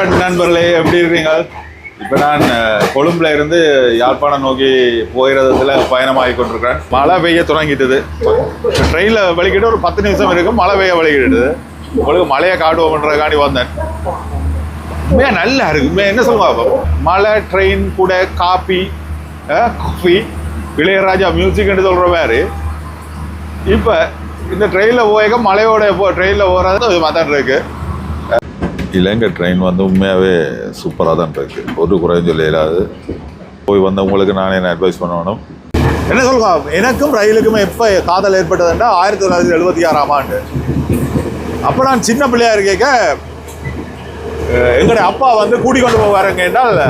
வணக்கம் நண்பர்களே எப்படி இருக்கீங்க இப்போ நான் கொழும்புல இருந்து யாழ்ப்பாணம் நோக்கி போகிறதுல பயணமாகி கொண்டிருக்கிறேன். மழை பெய்ய தொடங்கிட்டது. ட்ரெயினில் வலிக்கிட்டு ஒரு பத்து நிமிஷம் இருக்கும். மழை பெய்ய வலிக்கிட்டு உங்களுக்கு மழையை காட்டுவோம்ன்றதுக்காண்டி வந்தேன். மே நல்லா இருக்கு. என்ன சொல்லுவாங்க மழை ட்ரெயின் கூட காப்பி காஃபி இளையராஜா மியூசிக்னு சொல்கிற மாதிரி. இப்போ இந்த ட்ரெயினில் போயிருக்க மலையோட போ ட்ரெயினில் போகிறது அது மாதிரி இலங்கை ட்ரெயின் வந்து உண்மையாகவே சூப்பராக தான் இருக்குது ஒரு குறையும் சொல்ல இல்லாது போய் வந்தவங்களுக்கு நானே என்ன அட்வைஸ் பண்ணணும் என்ன சொல்லுங்க எனக்கும் ரயிலுக்குமே எப்போ காதல் ஏற்பட்டதுன்னா ஆயிரத்தி தொள்ளாயிரத்தி எழுபத்தி ஆறாம் ஆண்டு. அப்போ நான் சின்ன பிள்ளையாக இருக்கேக்க எங்களுடைய அப்பா வந்து கூட்டிக் கொண்டு போவாருங்க என்றால்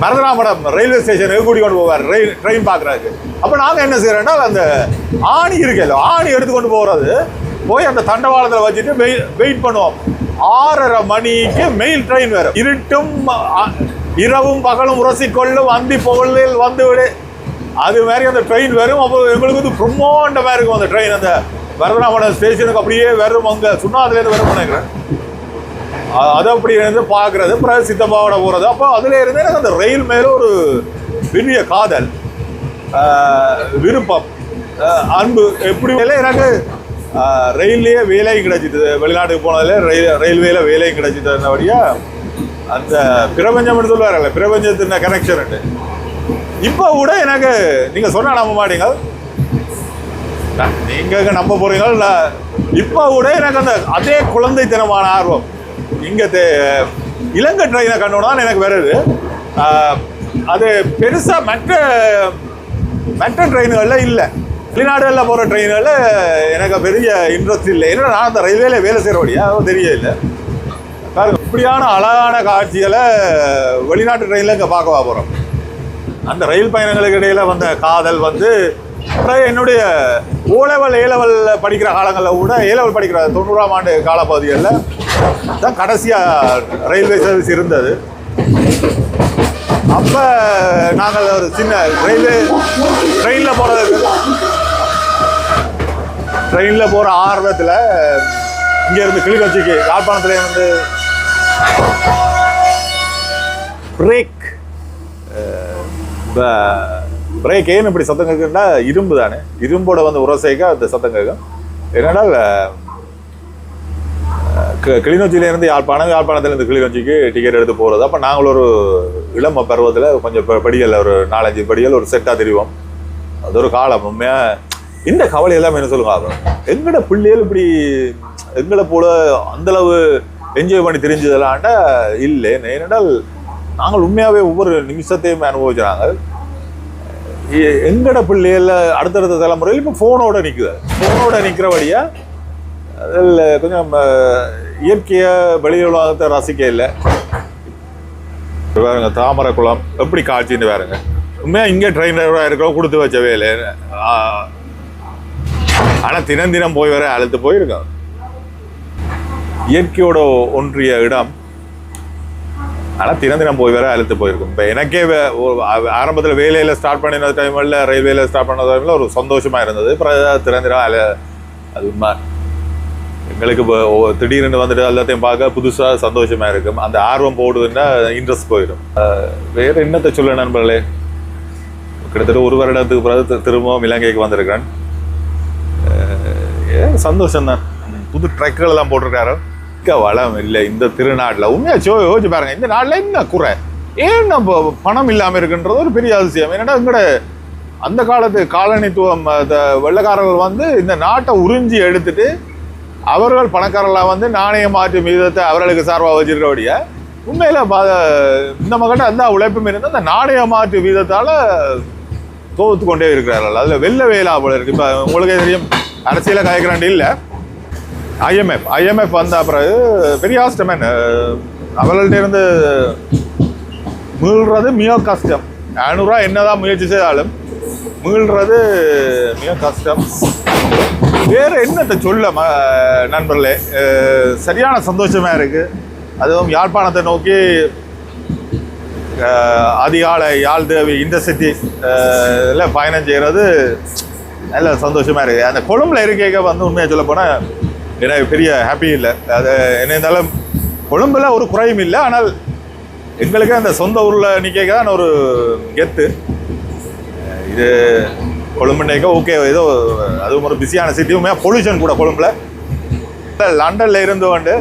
மரதராமடம் ரயில்வே ஸ்டேஷனுக்கு கூட்டிக் கொண்டு போவார் ரயில் ட்ரெயின் பார்க்குறாரு அப்போ நாங்கள் என்ன செய்கிறோன்னா அந்த ஆணி இருக்கல ஆணி எடுத்துக்கொண்டு போகிறது போய் அந்த தண்டவாளத்தில் வச்சுட்டு வெயிட் வெயிட் பண்ணுவோம் ஆறரை மணிக்கு மெயில் ட்ரெயின் வரும். இருட்டும் இரவும் பகலும் உரசிக்கொள்ளும் அந்தி புகழில் வந்து விடு. அது மாதிரி அந்த ட்ரெயின் வரும். அப்போ எங்களுக்கு வந்து பிரம்மாண்டமாக இருக்கும் அந்த ட்ரெயின் அந்த வரதராமண ஸ்டேஷனுக்கு அப்படியே வரும் அங்கே. சுண்ணாதுலேருந்து வரும் நினைக்கிறேன். அது அப்படி இருந்து பார்க்குறது அப்புறம் சித்தப்பாவோட போகிறது அப்போ அதில் இருந்து எனக்கு அந்த ரயில் மேலே ஒரு பெரிய காதல் விருப்பம் அன்பு எப்படி எனக்கு ரயில்லையே வேலையும் கிடைச்சிட்டு வெளிநாட்டுக்கு போனதுல ரயில் ரயில்வேல வேலையும் கிடைச்சிதுன்னபடியா அந்த பிரபஞ்சம்னு சொல்லுவாரல்ல பிரபஞ்சத்தின் கனெக்ஷன் இப்போ கூட எனக்கு நீங்கள் சொன்னால் நம்ப மாட்டீங்க. நீங்கள் நம்ப போகிறீங்களா இப்போ கூட எனக்கு அந்த அதே குழந்தைத்தனமான ஆர்வம். இங்கே தே- இலங்கை ட்ரெயினை கண்டோன்னா எனக்கு வருது. அது பெருசாக மற்ற மற்ற ட்ரெயின்களில் இல்லை. வெளிநாடுகளில் போகிற ட்ரெயினில் எனக்கு பெரிய இன்ட்ரெஸ்ட் இல்லை. ஏன்னா நான் அந்த ரயில்வேல வேலை செய்கிறபடியா தெரிய இல்லை பாருங்க இப்படியான அழகான காட்சிகளை வெளிநாட்டு ட்ரெயினில் இங்கே பார்க்கவா போகிறோம் அந்த ரயில் பயணங்களுக்கு இடையில் வந்த காதல் வந்து அப்புறம் என்னுடைய ஓ லெவல் ஏ படிக்கிற காலங்களில் கூட ஏ லெவல் படிக்கிற தொண்ணூறாம் ஆண்டு காலப்பகுதிகளில் தான் கடைசியாக ரயில்வே சர்வீஸ் இருந்தது. அப்போ நாங்கள் ஒரு சின்ன ரயில்வே ட்ரெயினில் போகிறதுக்கு ட்ரெயினில் போகிற ஆர்வத்தில் இங்கேருந்து கிளிநொச்சிக்கு யாழ்ப்பாணத்துல வந்து பிரேக் பிரேக் ஏன் இப்படி சத்தம் கேட்குன்னா இரும்பு தானே. இரும்போட வந்து உரசைக்கா அந்த சத்தம் கேட்கும் என்னடா கிளிநொச்சியிலேருந்து யாழ்ப்பாணம் யாழ்ப்பாணத்துலேருந்து கிளிநொச்சிக்கு டிக்கெட் எடுத்து போகிறது அப்போ நாங்கள் ஒரு இளம பருவத்தில் கொஞ்சம் ப- படிகள் ஒரு நாலஞ்சு படிகள் ஒரு செட்டாக தெரிவோம். அது ஒரு காலம். உண்மையாக இந்த கவலை எல்லாம் என்ன சொல்லுங்க? ஆகும் எங்கட பிள்ளைகள் இப்படி எங்களை போல அந்தளவு என்ஜாய் பண்ணி தெரிஞ்சதெல்லாம்டா இல்லை. ஏனென்றால் நாங்கள் உண்மையாகவே ஒவ்வொரு நிமிஷத்தையும் அனுபவிச்சுறாங்க. எ- எங்கட பிள்ளைகள் அடுத்தடுத்த தலைமுறையில் இப்போ ஃபோனோட நிற்குது ஃபோனோட நிற்கிறபடியா அதில் கொஞ்சம் இயற்கையை வெளி உலகத்தை ரசிக்க இல்லை. பாருங்க தாமரை குளம் எப்படி காட்சின்னு பாருங்க. உண்மையாக இங்கே ட்ரெயின் டிரைவராக இருக்கிறோம் கொடுத்து வச்சவே இல்லை ஆனால் தினம் தினம் போய் வர அழுத்து போயிருக்கோம் இயற்கையோட ஒன்றிய இடம். ஆனால் தினம் தினம் போய் வர அழுத்து போயிருக்கும். இப்போ எனக்கே ஆரம்பத்தில் வேலையில் ஸ்டார்ட் பண்ணின டைமில் ரயில்வேல ஸ்டார்ட் பண்ண டைமில் ஒரு சந்தோஷமா இருந்தது. அப்புறம் திறந்திரம் தினம் அல அது உண்மை. எங்களுக்கு இப்போ திடீர்னு வந்துட்டு எல்லாத்தையும் பார்க்க புதுசாக சந்தோஷமா இருக்கும். அந்த ஆர்வம் போடுதுன்னா இன்ட்ரெஸ்ட் போயிடும். வேறு என்னத்தை சொல்ல நண்பர்களே? கிட்டத்தட்ட ஒரு வருடத்துக்கு பிறகு திரும்பவும் இலங்கைக்கு வந்திருக்கிறேன். சந்தோஷம் தான் புது ட்ரக்குகள் எல்லாம் போட்டிருக்காரு வளம் இல்லை இந்த திருநாட்டில். உண்மையா சோ யோசிச்சு பாருங்க இந்த நாட்டில் என்ன குறை? ஏன் நம்ம பணம் இல்லாமல் இருக்குன்றது ஒரு பெரிய அதிசயம். என்னடா எங்கட அந்த காலத்து காலனித்துவம் வெள்ளக்காரர்கள் வந்து இந்த நாட்டை உறிஞ்சி எடுத்துட்டு அவர்கள் பணக்காரர்களாக வந்து நாணய மாற்று மீதத்தை அவர்களுக்கு சார்பாக வச்சிருக்கபடிய உண்மையில் பா- இந்த மகட்ட அந்த உழைப்பும் இருந்து அந்த நாணய மாற்று வீதத்தால தோத்து கொண்டே இருக்கிறார்கள். அதில் வெள்ள வேலா போல இருக்குது இப்போ உங்களுக்கே தெரியும் அரசியல கலைக்கிறாண்டு இல்லை. ஐஎம்எஃப் ஐஎம்எஃப் வந்த பிறகு பெரிய கஷ்டமேன் அவர்கள்ட்ட இருந்து மீள்றது மிக கஷ்டம். ஐநூறுரூவா என்னதான் முயற்சி செய்தாலும் மீள்றது மிக கஷ்டம். வேறு என்னத்தை சொல்ல ம நண்பர்களே? சரியான சந்தோஷமாக இருக்குது அதுவும் யாழ்ப்பாணத்தை நோக்கி அதிகாலை யாழ் தேவி இன்டர்சிட்டி இதில் பயணம் செய்கிறது. நல்ல சந்தோஷமாக இருக்குது அந்த கொழும்பில் இருக்கைக்க வந்து உண்மையாக சொல்ல போனால் எனக்கு பெரிய ஹாப்பி இல்லை. அது என்ன இருந்தாலும் கொழும்பில் ஒரு குறையும் இல்லை. ஆனால் எங்களுக்கு அந்த சொந்த ஊரில் நிற்க தான் ஒரு கெத்து. இது கொழும்புனேக்க ஓகே ஏதோ அதுவும் ஒரு பிஸியான சிட்டியுமே பொல்யூஷன் கூட கொழும்புல. லண்டனில் இருந்து வந்து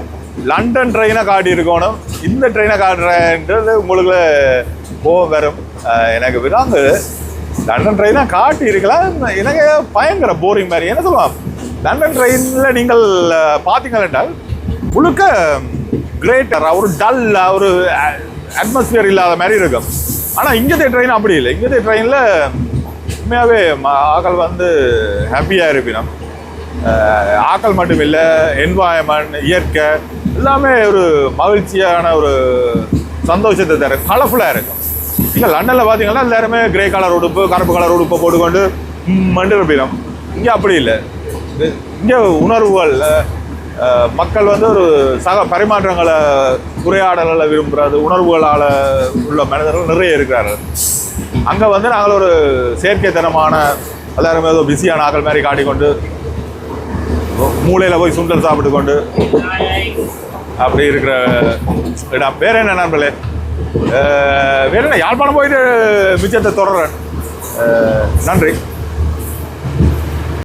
லண்டன் ட்ரெயினை காட்டி இருக்கணும். இந்த ட்ரெயினை காட்டுறேன்றது உங்களுக்கு கோவம் வரும். எனக்கு விடாங்க லண்டன் ட்ரெயின் தான் காட்டு இருக்கலாம். எனக்கு பயங்கர போரிங் மாதிரி. என்ன சொல்லலாம் லண்டன் ட்ரெயினில் நீங்கள் பார்த்தீங்கள் என்றால் முழுக்க கிரேட்டர் ஒரு டல் ஒரு அட்மாஸ்பியர் இல்லாத மாதிரி இருக்கும். ஆனால் இங்கேதே ட்ரெயின் அப்படி இல்லை. இங்கேதே ட்ரெயினில் உண்மையாகவே ஆக்கள் வந்து ஹாப்பியாக இருப்பினோம். ஆக்கள் மட்டும் இல்லை என்வாயன்மெண்ட் இயற்கை எல்லாமே ஒரு மகிழ்ச்சியான ஒரு சந்தோஷத்தை தரும். கலர்ஃபுல்லாக இருக்கும். இல்லை லண்டனில் பார்த்தீங்கன்னா எல்லாருமே கிரே கலர் உடுப்பு கருப்பு கலர் உடுப்பை போட்டுக்கொண்டு மண்டு போயிடும். இங்கே அப்படி இல்லை. இங்கே உணர்வுகள் மக்கள் வந்து ஒரு சக பரிமாற்றங்களை உரையாடல்களை விரும்புகிறது உணர்வுகளால் உள்ள மனிதர்கள் நிறைய இருக்கிறார்கள். அங்கே வந்து நாங்கள் ஒரு செயற்கைத்தனமான எல்லாருமே ஏதோ பிஸியான ஆக்கள் மாதிரி காட்டிக்கொண்டு மூளையில் போய் சுண்டல் சாப்பிட்டு கொண்டு அப்படி இருக்கிற இடம். வேற என்ன நண்பர்களே? வேற யாழ்ப்பாணம் போயிட்டு மிச்சத்தை தொடர்றேன். நன்றி.